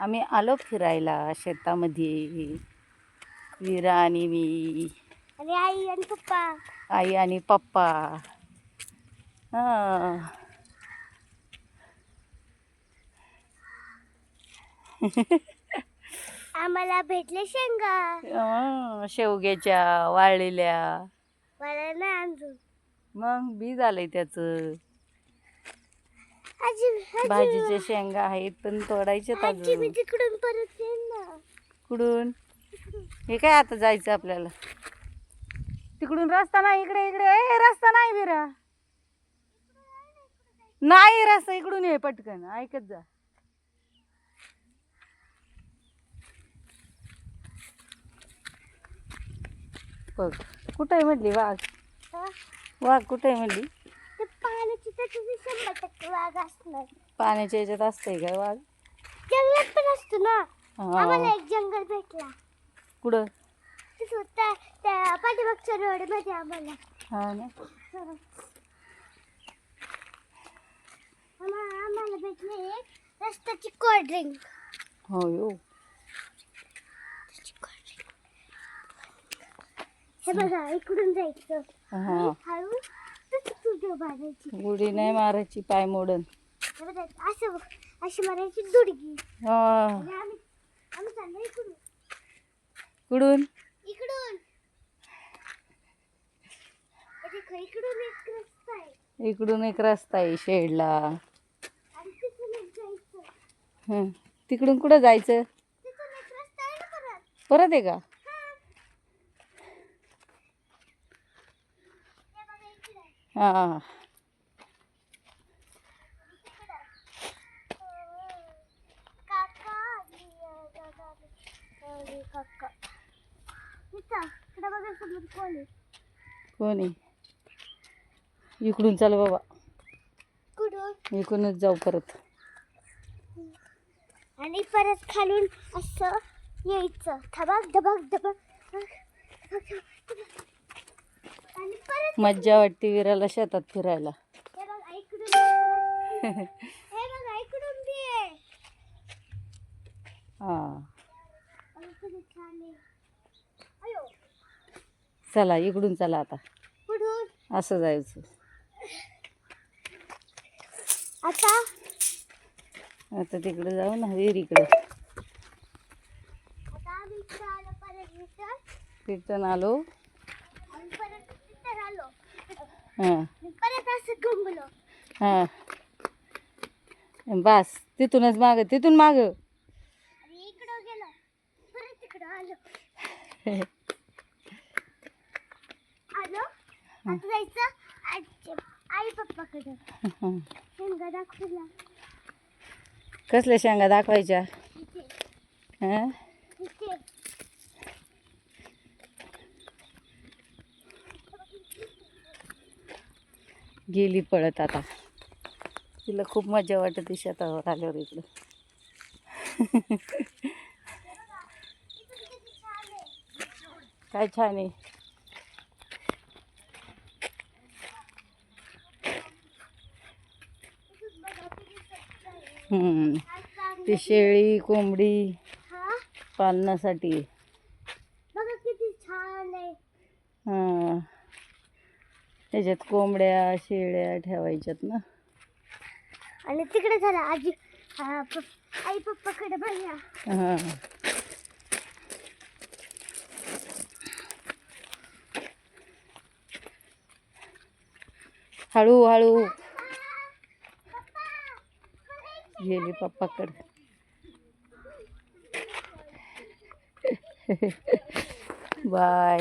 आम्ही आलो फिरायला शेतामध्ये. विरा आणि मी. आणि आई आणि पप्पा. आई आणि पप्पा. हां. आम्हाला भेटले शेंगा. शेवग्याच्या वाळलेल्या. मग बी झालंय त्याचं. भाजीच्या शेंगा आहेत पण मी अजून. तिकडून परत येईन ना. कुठून? हे काय आता जायचं आपल्याला? तिकडून रस्ता नाही इकडे इकडे. ए रस्ता नाही बिरा. नाही रस्ता इकडून ये पटकन. ऐकत जा. बघ कुठे म्हटली वाघ? वाघ कुठे म्हटली? ते पाण्याची त्याची शंभर टक्के वाघ असणार पाण्याच्या याच्यात असतंय काय वाघ? जंगलात पण असतो ना. हा. आम्हाला एक जंगल भेटला. कुठं? त्या पाठीमागच्या रोडमध्ये आम्हाला. हा ना. हा. आम्हा- आम्हाला भेटले एक रस्त्याची कोल्ड ड्रिंक हो यो. हे बघा इकडून जायचं. हा. हळू गुडी नाही मारायची पाय मोडन. असं अशी मारायची दुडगी इकडून इकडून इकडून एक रस्ता आहे शेडला. तिकडून कुठं जायचं? परत आहे का हे बघा इकडे आहे. हां. काका इकडून चाल बाबा. इकडूनच जाऊ परत. आणि परत खालून असं यायचं. धबाक धबाक धबाक. मज्जा वाटते विराला शेतात फिरायला. हे हे हा. चला इकडून चला आता. असं जायचं. आता? आता तिकडे जाऊ ना विहिरीकडे इकडं. आलो परत रिटर्न तिथून आलो आणि परत तिथं आलो हां हां बस तिथूनच माग तिथून माग आणि इकडं गेलो परत तिकडं आलो आलो आता जायचं आजी आई पप्पाकडं शेंगा दाखवला कसल्या शेंगा दाखवायच्या इथे हां इथे गेली पळत आता. तिला खूप मजा वाटते शेतावर आल्यावर इकडं. काय छान आहे. ती शेळी कोंबडी पालनासाठी हां. त्याच्यात कोंबड्या शेळ्या ठेवायच्यात ना. आणि तिकडे झाला आजी. हा, पप- आई पप्पाकडे बघा हां. हळू हळू. गेली पप्पाकडे. बाय.